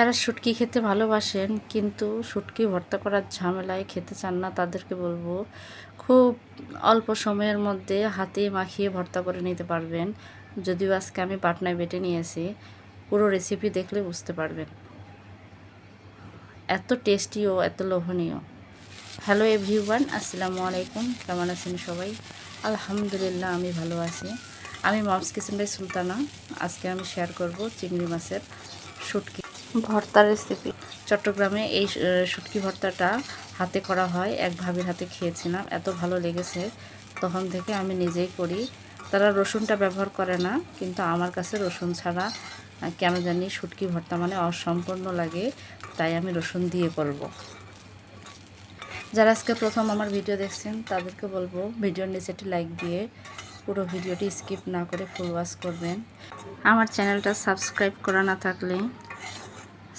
যারা শুটকি খেতে ভালোবাসেন, কিন্তু শুটকি ভর্তা করার ঝামেলায় খেতে চান না, তাদেরকে বলব খুব অল্প সময়ের মধ্যে হাতে মাখিয়ে ভর্তা করে নিতে পারবেন। যদিও আজকে আমি পাটনায় বেটে নিয়েছি, পুরো রেসিপি দেখলে বুঝতে পারবেন। এত টেস্টি ও এত লোভনীয়। হ্যালো এভরিওয়ান আসসালামু আলাইকুম, কেমন আছেন সবাই? আলহামদুলিল্লাহ, আমি ভালো আছি। আমি মমস কিচেন সুলতানা। আজকে আমি শেয়ার করব চিংড়ি মাছের শুটকি। ভর্তার রেসিপি চট্টগ্রামে এই শুটকি ভর্তাটা হাতে করা হয়। এক ভাবির হাতে খেয়েছিলাম। এত ভালো লেগেছে। তখন থেকে আমি নিজেই করি। তারা রসুনটা ব্যবহার করে না, কিন্তু আমার কাছে রসুন ছাড়া কেন জানি শুটকি ভর্তা মানে অসম্পূর্ণ লাগে। তাই আমি রসুন দিয়ে করব। যারা আজকে প্রথম আমার ভিডিও দেখছেন, তাদেরকে বলব, ভিডিওর নিচে একটি লাইক দিয়ে পুরো ভিডিওটি স্কিপ না করে ফুল ওয়াশ করবেন। আমার চ্যানেলটা সাবস্ক্রাইব করা না থাকলে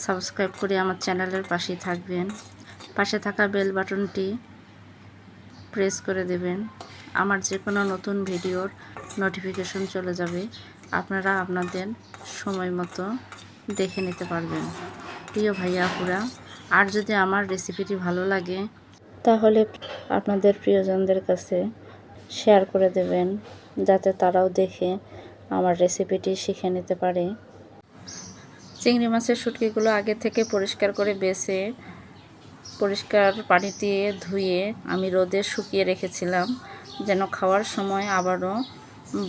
সাবস্ক্রাইব করে আমার চ্যানেলের পাশেই থাকবেন। পাশে থাকা বেল বাটনটি প্রেস করে দেবেন। আমার যে কোনো নতুন ভিডিওর নোটিফিকেশন চলে যাবে। আপনারা আপনাদের সময় মতো দেখে নিতে পারবেন। প্রিয় ভাইয়া আপুরা, আর যদি আমার রেসিপিটি ভালো লাগে, তাহলে আপনাদের প্রিয়জনদের কাছে শেয়ার করে দেবেন, যাতে তারাও দেখে আমার রেসিপিটি শিখে নিতে পারে। চিংড়ি মাছের শুটকিগুলো আগে থেকে পরিষ্কার করে বেছে, পরিষ্কার পানি দিয়ে ধুয়ে আমি রোদে শুকিয়ে রেখেছিলাম, যেন খাওয়ার সময় আবারও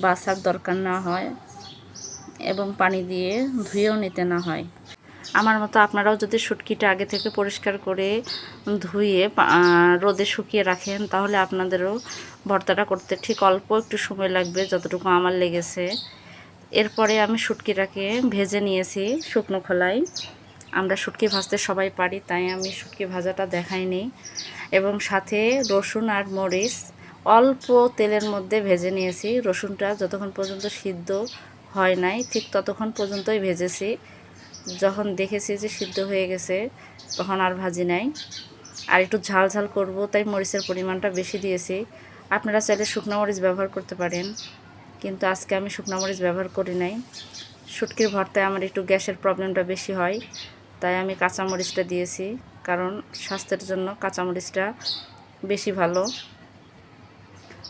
বাসার দরকার না হয় এবং পানি দিয়ে ধুয়েও নিতে না হয়। আমার মতো আপনারাও যদি শুটকিটা আগে থেকে পরিষ্কার করে ধুয়ে রোদে শুকিয়ে রাখেন, তাহলে আপনাদেরও ভর্তাটা করতে ঠিক অল্প একটু সময় লাগবে, যতটুকু আমার লেগেছে। এরপরে আমি শুটকিটাকে ভেজে নিয়েছি শুকনো খোলায়। আমরা শুটকি ভাজতে সবাই পারি, তাই আমি শুটকি ভাজাটা দেখাইনি। এবং সাথে রসুন আর মরিচ অল্প তেলের মধ্যে ভেজে নিয়েছি। রসুনটা যতক্ষণ পর্যন্ত সিদ্ধ হয় নাই, ঠিক ততক্ষণ পর্যন্তই ভেজেছি। যখন দেখেছি যে সিদ্ধ হয়ে গেছে, তখন আর ভাজি নাই। আর একটু ঝাল ঝাল করব, তাই মরিচের পরিমাণটা বেশি দিয়েছি। আপনারা চাইলে শুকনো মরিচ ব্যবহার করতে পারেন। কিন্তু আজকে আমি শুকনো মরিচ ব্যবহার করি নাই। শুটকির ভর্তায় আমার একটু গ্যাসের প্রবলেমটা বেশি হয়, তাই আমি কাঁচা মরিচটা দিয়েছি, কারণ স্বাস্থ্যের জন্য কাঁচা মরিচটা বেশি ভালো।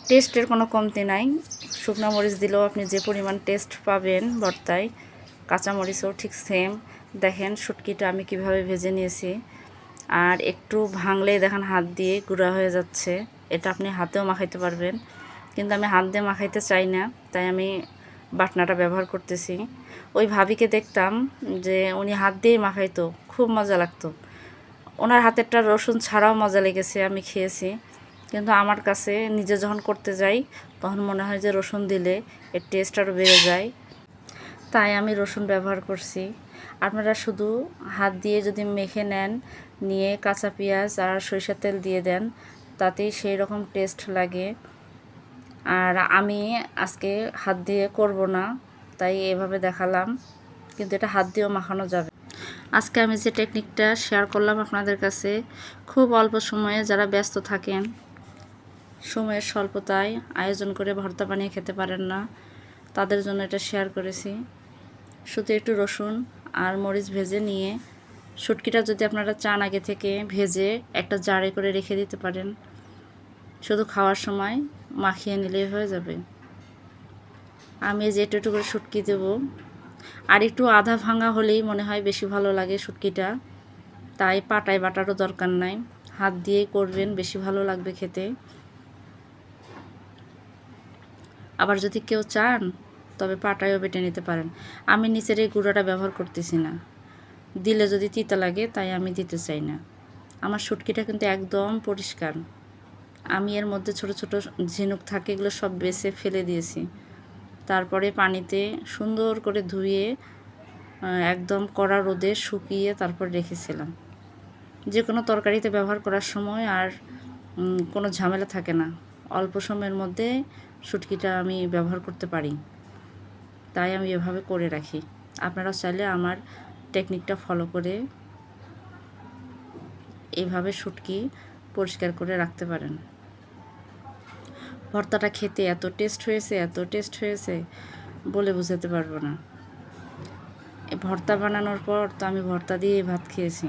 টেস্টের কোনো কমতি নাই। শুকনো মরিচ দিলেও আপনি যে পরিমাণ টেস্ট পাবেন ভর্তায়, কাঁচা মরিচও ঠিক সেম দেখেন শুটকিটা আমি কীভাবে ভেজে নিয়েছি। আর একটু ভাঙলেই দেখেন হাত দিয়ে গুঁড়া হয়ে যাচ্ছে। এটা আপনি হাতেও মাখাইতে পারবেন। কিন্তু আমি হাত দিয়ে মাখাইতে চাই না, তাই আমি বাটনাটা ব্যবহার করতেছি। ওই ভাবিকে দেখতাম যে উনি হাত দিয়েই মাখাইতো, খুব মজা লাগতো। ওনার হাতেরটা রসুন ছাড়াও মজা লেগেছে, আমি খেয়েছি। কিন্তু আমার কাছে নিজে যখন করতে যাই, তখন মনে হয় যে রসুন দিলে এর টেস্ট আরও বেড়ে যায়। তাই আমি রসুন ব্যবহার করছি। আপনারা শুধু হাত দিয়ে যদি মেখে নেন, নিয়ে কাঁচা পেঁয়াজ আর সরিষার তেল দিয়ে দেন, তাতেই সেই রকম টেস্ট লাগে। আর আমি আজকে হাত দিয়ে করব না, তাই এভাবে দেখালাম, কিন্তু এটা হাত দিয়েও মাখানো যাবে। আজকে আমি যে টেকনিকটা শেয়ার করলাম আপনাদের কাছে, খুব অল্প সময়ে যারা ব্যস্ত থাকেন, সময়ের স্বল্পতায় আয়োজন করে ভর্তা বানিয়ে খেতে পারেন না, তাদের জন্য এটা শেয়ার করেছি। শুধু একটু রসুন আর মরিচ ভেজে নিয়ে, শুটকিটা যদি আপনারা চান আগে থেকে ভেজে একটা জারে করে রেখে দিতে পারেন। শুধু খাওয়ার সময় মাখিয়ে নিলেই হয়ে যাবে। আমি এই যে একটু একটু করে শুটকি দেবো। আর একটু আধা ভাঙা হলেই মনে হয় বেশি ভালো লাগে শুটকিটা। তাই পাটায় বাটারও দরকার নাই। হাত দিয়েই করবেন, বেশি ভালো লাগবে খেতে। আবার যদি কেউ চান, তবে পাটায়ও বেটে নিতে পারেন। আমি নিচের এই গুঁড়োটা ব্যবহার করতেছি না। দিলে যদি তিতা লাগে, তাই আমি দিতে চাই না। আমার শুটকিটা কিন্তু একদম পরিষ্কার। আমি এর মধ্যে ছোট ছোট ঝিনুক থাকে, এগুলো সব বেছে ফেলে দিয়েছি। তারপরে পানিতে সুন্দর করে ধুয়ে একদম কড়া রোদে শুকিয়ে তারপর রেখেছিলাম। যে কোনো তরকারিতে ব্যবহার করার সময় আর কোনো ঝামেলা থাকে না। অল্প সময়ের মধ্যে শুটকিটা আমি ব্যবহার করতে পারি। তাই আমি এভাবে করে রাখি। আপনারা চাইলে আমার টেকনিকটা ফলো করে এভাবে শুটকি পরিষ্কার করে রাখতে পারেন। ভর্তাটা খেতে এত টেস্ট হয়েছে, এত টেস্ট হয়েছে বলে বোঝাতে পারব না। ভর্তা বানানোর পর তো আমি ভর্তা দিয়ে ভাত খেয়েছি।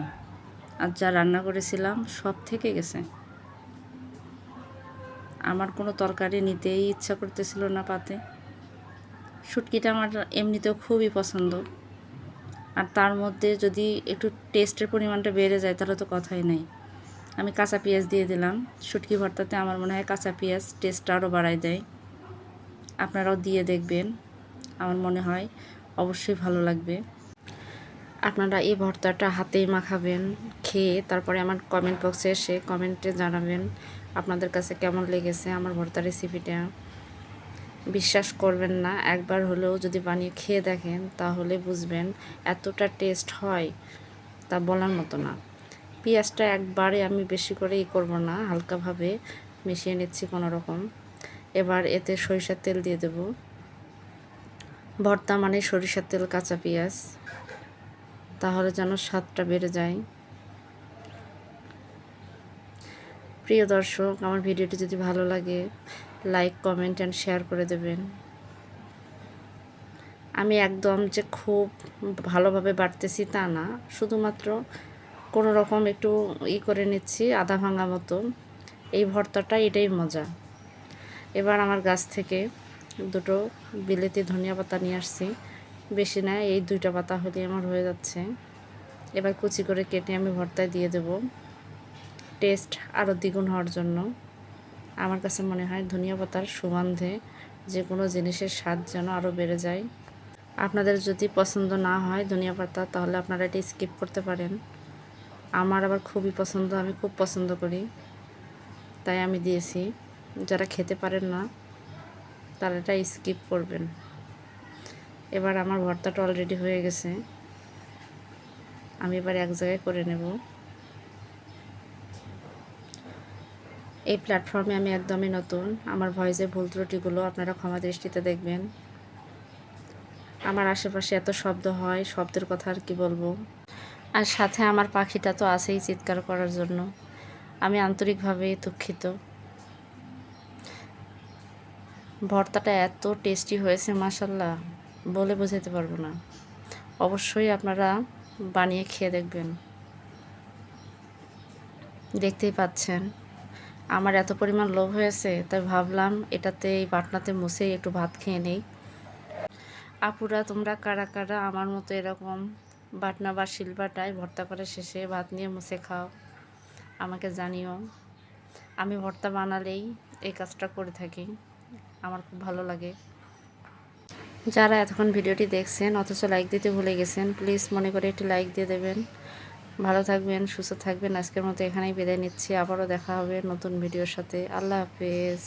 আর যা রান্না করেছিলাম সব থেকে গেছে। আমার কোনো তরকারি নিতেই ইচ্ছা করতেছিল না পাতে। শুটকিটা আমার এমনিতেও খুবই পছন্দ। আর তার মধ্যে যদি একটু টেস্টের পরিমাণটা বেড়ে যায় তাহলে তো কথাই নেই। আমি কাঁচা পেঁয়াজ দিয়ে দিলাম। শুটকি ভর্তাতে আমার মনে হয় কাঁচা পেঁয়াজ টেস্টটা আরও বাড়ায় দেয়। আপনারাও দিয়ে দেখবেন। আমার মনে হয় অবশ্যই ভালো লাগবে। আপনারা এই ভর্তাটা হাতেই মাখাবেন, খেয়ে তারপরে আমার কমেন্ট বক্সে এসে কমেন্টে জানাবেন আপনাদের কাছে কেমন লেগেছে আমার ভর্তা রেসিপিটা বিশ্বাস করবেন না, একবার হলেও যদি বানিয়ে খেয়ে দেখেন তাহলে বুঝবেন এতটা টেস্ট হয় তা বলার মতো না। পেঁয়াজটা একবারে আমি বেশি করে ই করব না, হালকাভাবে মিশিয়ে নিচ্ছি কোনো রকম। এবার এতে সরিষার তেল দিয়ে দেব। ভর্তা মানে সরিষার তেল, কাঁচা পেঁয়াজ। তাহলে যেন স্বাদটা বেড়ে যায়। প্রিয় দর্শক, আমার ভিডিওটি যদি ভালো লাগে, লাইক, কমেন্ট অ্যান্ড শেয়ার করে দেবেন। আমি একদম যে খুব ভালোভাবে বাড়তেছি তা না, শুধুমাত্র কোনো রকম একটু ই করে নিচ্ছি, আধা ভাঙা মতো। এই ভর্তাটা এটাই মজা। এবার আমার গাছ থেকে দুটো বিলেতি ধনিয়া পাতা নিয়ে আসছি। বেশি না, এই দুইটা পাতা হলে আমার হয়ে যাচ্ছে। এবার কুচি করে কেটে আমি ভর্তায় দিয়ে দেব। টেস্ট আরও দ্বিগুণ হওয়ার জন্য। আমার কাছে মনে হয় ধনিয়া পাতার সুগন্ধে যে কোনো জিনিসের স্বাদ যেন আরও বেড়ে যায়। আপনাদের যদি পছন্দ না হয় ধনিয়া পাতা, তাহলে আপনারা এটি স্কিপ করতে পারেন। আমার আবার খুবই পছন্দ, আমি খুব পছন্দ করি। তাই আমি দিয়েছি। যারা খেতে পারেন না, তারা এটা স্কিপ করবেন। এবার আমার ভর্তাটা অলরেডি হয়ে গেছে। আমি এবার এক জায়গায় করে নেব। এই প্ল্যাটফর্মে আমি একদমই নতুন। আমার ভয়েসের ভুল ত্রুটিগুলো আপনারা ক্ষমা দৃষ্টিতে দেখবেন। আমার আশেপাশে এত শব্দ হয়, শব্দের কথা আর কি বলব? আর সাথে আমার পাখিটা তো আছেই চিৎকার করার জন্য। আমি আন্তরিকভাবে দুঃখিত। ভর্তাটা এত টেস্টি হয়েছে মাসাল্লাহ বলে বোঝাতে পারব না। অবশ্যই আপনারা বানিয়ে খেয়ে দেখবেন। দেখতেই পাচ্ছেন, আমার এত পরিমাণ লোভ হয়েছে, তাই ভাবলাম এটাতে, এই বাটনাতে মুছেই একটু ভাত খেয়ে নেই। আপুরা, তোমরা কারা কারা, আমার মতো এরকম বাটনা বা শিলবাটায় ভর্তা করে শেষে ভাত নিয়ে মুছে খাও। আমাকে জানিও, আমি ভর্তা বানালেই এই কাজটা করে থাকি। আমার খুব ভালো লাগে। যারা এতক্ষণ ভিডিওটি দেখছেন, অথচ লাইক দিতে ভুলে গেছেন প্লিজ মনে করে একটি লাইক দিয়ে দেবেন। ভালো থাকবেন, সুস্থ থাকবেন। আজকের মতো এখানেই বিদায় নিচ্ছি। আবারও দেখা হবে নতুন ভিডিওর সাথে। আল্লাহ হাফেজ।